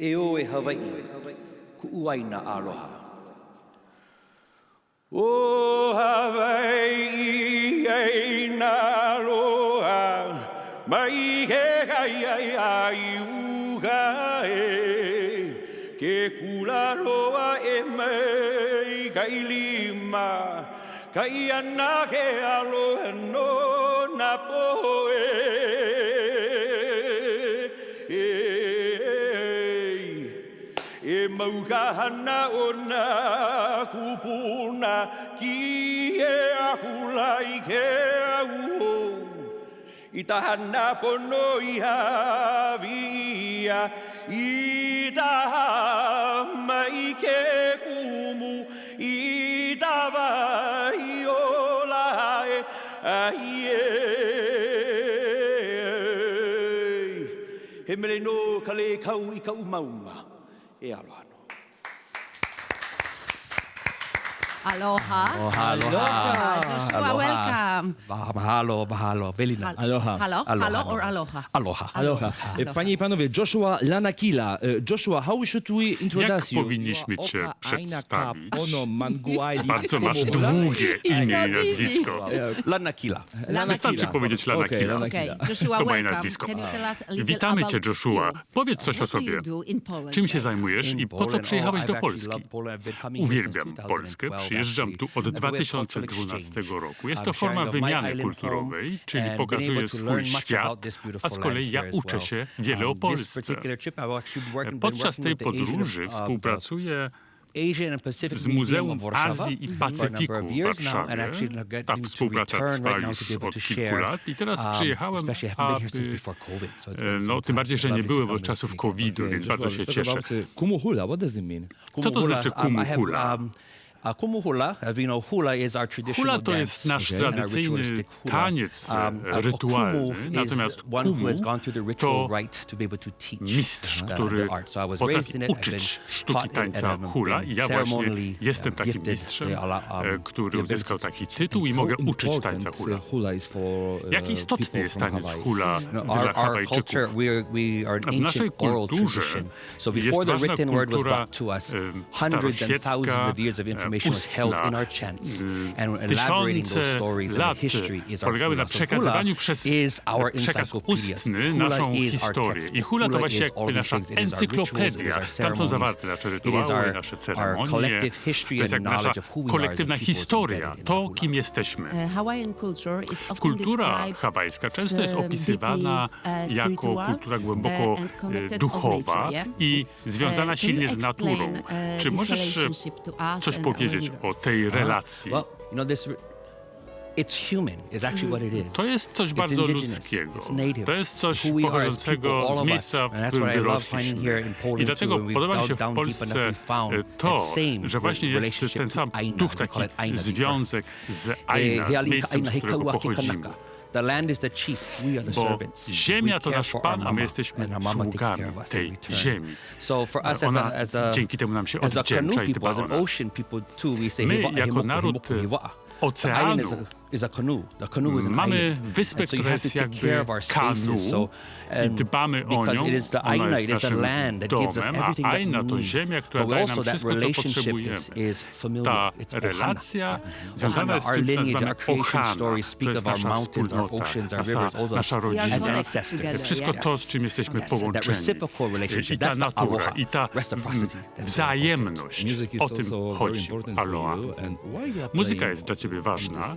E o e Hawaii, ku uai na aloha. O Hawaii e na loa mai ke kai ai ai uga e. Ke kula loa e mai kai lima. Kai ana ke aloha no na poe E maukahana o nā kupuna ki e akulai ke auho. I tahana pono i havia, i taha mai ke kumu, i tawa i o lae, ai e. He mere no ka le kau i ka umauma. E aloha no. Aloha. Aloha. Joshua, Mahalo, mahalo, velina. Aloha. Aloha, or aloha? Aloha. Aloha. E, Panie i panowie, Joshua Lanakila. E, Joshua, how should we introduce you? powinniśmy cię przedstawić? Bardzo masz długie imię i nazwisko. Lana Kila. Lana Wystarczy powiedzieć Lana Okej, Kila. Lana Okay, Kila. Joshua, To moje nazwisko. Witamy cię, Joshua. Powiedz coś o sobie. Czym się zajmujesz i po co przyjechałeś do Polski? Uwielbiam Polskę. Polskę. Przyjeżdżam tu od 2012 roku. Jest to forma wymiany kulturowej, czyli pokazuje swój świat, a z kolei ja uczę się wiele o Polsce. Podczas tej podróży współpracuję z Muzeum Azji i Pacyfiku w Warszawie. Ta współpraca trwa już od kilku lat i teraz przyjechałem, aby... e, No, tym bardziej, że nie były od czasów COVID-u, więc bardzo się cieszę. Mean? Co to znaczy kumuhula? Hula is our traditional Hula to jest nasz tradycyjny taniec, e, Um, rytualny, natomiast one who has kumu gone through the ritual to right to be able to teach mistrz, the- który the art. So I was raised potrafi uczyć sztuki tańca hula i ja właśnie ceremonially, jestem uh, takim mistrzem, ala- um, e, który uzyskał taki tytuł i mogę uczyć tańca hula. uh, hula is for, uh, Jak istotny jest taniec hula dla Hawajczyków? culture, we are, we are an W naszej ancient oral kulturze tradition. So jest before the ważna written word was kultura brought to us, em, hundreds and thousands staroświecka, e, ustna. in our chants. And elaborating those Tysiące stories and lat the history is our polegały hula. na przekazywaniu przez is our przekaz encyclopedia. ustny naszą historię. I hula to właśnie jakby nasza encyklopedia. our Tam są zawarte nasze It is rytuały, our- nasze ceremonie. collective history To jest jak nasza kolektywna historia, to kim jesteśmy. Hawaiian culture is often Kultura described hawajska często jest as, um, opisywana jako spiritual, kultura głęboko and e, connected of duchowa i związana silnie z naturą. explain, Czy możesz e, relationship to us coś and our powiedzieć o tej relacji? Well, you know, this, it's human, is actually what it is. To jest coś bardzo ludzkiego. To jest coś pochodzącego z miejsca, w którym wyrośliśmy. I dlatego podoba mi się w Polsce to, że właśnie jest ten sam duch, taki związek z Aina, z miejscem, z którego pochodzimy. Kanaka. The land is the chief, we are the Bo servants. ziemia We to nasz Pan, a my jesteśmy sługami tej ziemi. So for us as Ona a, as a, dzięki temu nam się odwdzięcza canoe i people, dba as o an nas. ocean people too, we say My, "Hiwa- jako naród himoku, hiwa." The oceanu, island is a, is a canoe. The canoe is an Mamy island. wyspę, która have to jest take care jakby of our spaces. kanu So, i um, dbamy o because nią. it is the Ona Aina, jest it is the naszym land that gives us domem, a Aina to ziemia, która daje nam that wszystko, co potrzebujemy. is, is familiar. Ta relacja związana jest z czymś, co nazywamy Ohana. To jest nasza mountains, our wspólnota, oceans, our nasza, nasza rodzina. Wszystko to, z czym jesteśmy połączeni. I ta natura, i ta wzajemność. O tym chodzi. Aloha. Muzyka jest dla ciebie ważna.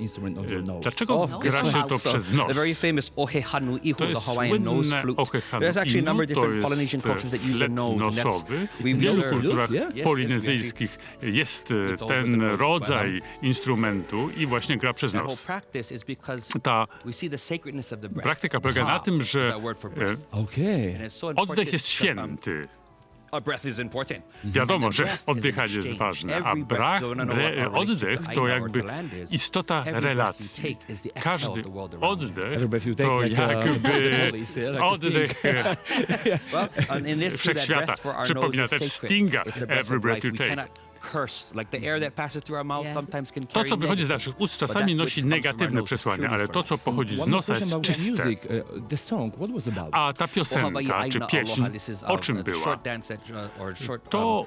Dlaczego Oh, gra this się to So, przez nos? The very famous ohehanu ihu, To the jest Hawaiian nose słynne flute. ohehanu There's actually a number of inu, to different Polynesian jest cultures that use a flet nosowy. W wielu kulturach polinezyjskich jest It's all with the ten rodzaj instrumentu i właśnie gra przez nos. practice is because Ta we see the sacredness of the breath. praktyka polega na tym, że e, breath. Okay. And it's so important oddech jest um, święty. Wiadomo, że breath is oddychanie an jest ważne, a Every breath, brak, bre, oddech to jakby istota every breath you relacji. take is the exhale Każdy of the world around you. oddech Every breath you take to jakby oddech wszechświata. Przypomina is też. Stinga, It's the breath Every of Breath. You Take. Cannot curse. Like the air that passes through our mouth Yeah. sometimes can To, carry co wychodzi z negative, naszych ust, czasami nosi negatywne przesłanie, ale to, co pochodzi z One more nosa, question jest about czyste. music. Uh, the song, what was about? A ta piosenka czy pieśń, o czym była? To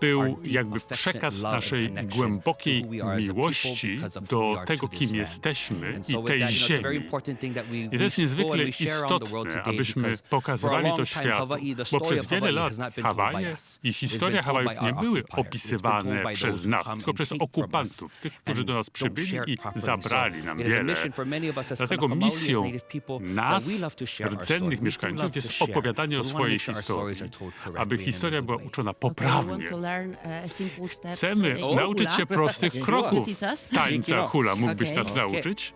był jakby przekaz naszej głębokiej miłości do tego, kim jesteśmy i tej ziemi. I to jest niezwykle istotne, abyśmy pokazywali to światu, bo przez wiele lat Hawaje i historia Hawajów nie były opisywane przez nas, tylko przez okupantów, tych, którzy do nas przybyli i zabrali nam wiele. Dlatego misją nas, rdzennych mieszkańców, jest opowiadanie o swojej historii, aby historia była uczona poprawnie. uh, Chcemy uh, nauczyć się prostych kroków tańca hula. Mógłbyś nas nauczyć?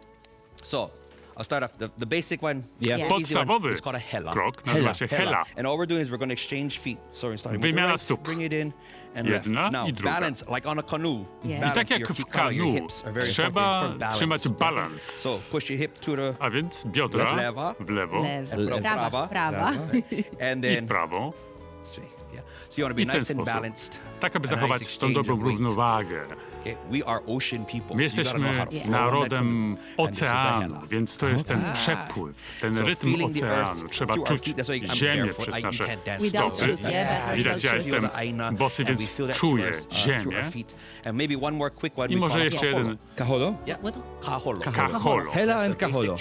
So, I'll start off. The, the basic one, Yeah. easy one, Podstawowy is called a hela. krok nazywa się hela. And all we're doing is we're going to exchange feet. So we're starting with the Wymiana right, stóp. bring it in, and Jedna left. Now, i druga. balance, like on a canoe. Yeah. I Balance, tak jak your w kikala, your kanu hips are very trzeba important for balance. trzymać balans. So, push your hip to the A więc biodra Lewa. w lewo Lew. Lew. Prawa, prawa. and i w then prawo, straight. Yeah. So you want to I be w ten nice and sposób. balanced. tak aby a nice zachować tą exchange dobrą weight. równowagę. My jesteśmy narodem oceanu, więc to jest ten przepływ, ten rytm oceanu. Trzeba czuć ziemię przez nasze stopy. Widać, ja jestem bosy, więc czuję uh, ziemię. I może jeszcze jeden Kaholo? Kaholo. Kaholo. Hela and kaholo.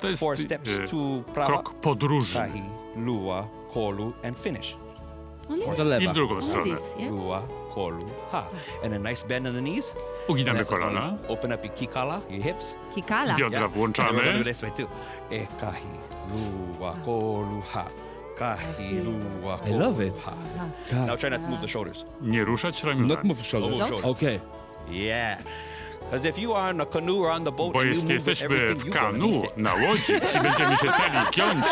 To jest e, krok podróży kahi, lua, kolu and finish. Only Do i drugą stronę. Lua, kolu, ha. And a nice bend on the knees. Uginamy kolana, Open up your kikala, your hips. Kikala. biodra And we're gonna do włączamy this way too. E kahi, lua, ah. kolu, ha. Kahi, lua, I love it. Now try not to move the shoulders. nie ruszać Not ramionami. move shoulders. Don't move Okay. Yeah. Because if you are on a canoe or on the boat Bo and you jeśli jesteśmy everything, w kanu, na łodzi i będziemy się cali giąć,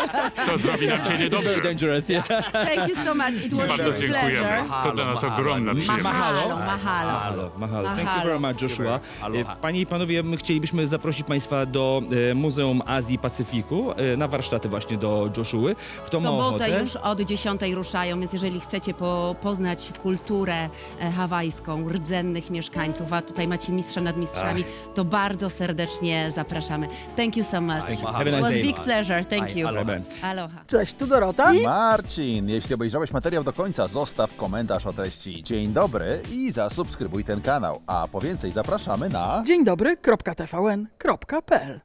to zrobi nam się niedobrze. dangerous, yeah. Thank you so much. It was Bardzo a dziękujemy. pleasure. To dla nas ogromna przyjemność. Mahalo, mahalo. Mahalo, mahalo. Thank you very much, Joshua. Aloha. E, Panie i panowie, my chcielibyśmy zaprosić państwa do e, Muzeum Azji i Pacyfiku e, na warsztaty właśnie do Joshuły. Kto W ma sobotę ochotę? już od 10 ruszają, więc jeżeli chcecie po, poznać kulturę e, hawajską, rdzennych mieszkańców, a tutaj macie mistrza nad mistrzami, to bardzo serdecznie zapraszamy. Thank you so much. Have a It nice was day. big pleasure. Thank you. Aloha. Aloha. Cześć, tu Dorota. Marcin, jeśli obejrzałeś materiał do końca, zostaw komentarz o treści. Dzień dobry i zasubskrybuj ten kanał. A po więcej zapraszamy na... Dzień dobry, kropka TVN, kropka PL.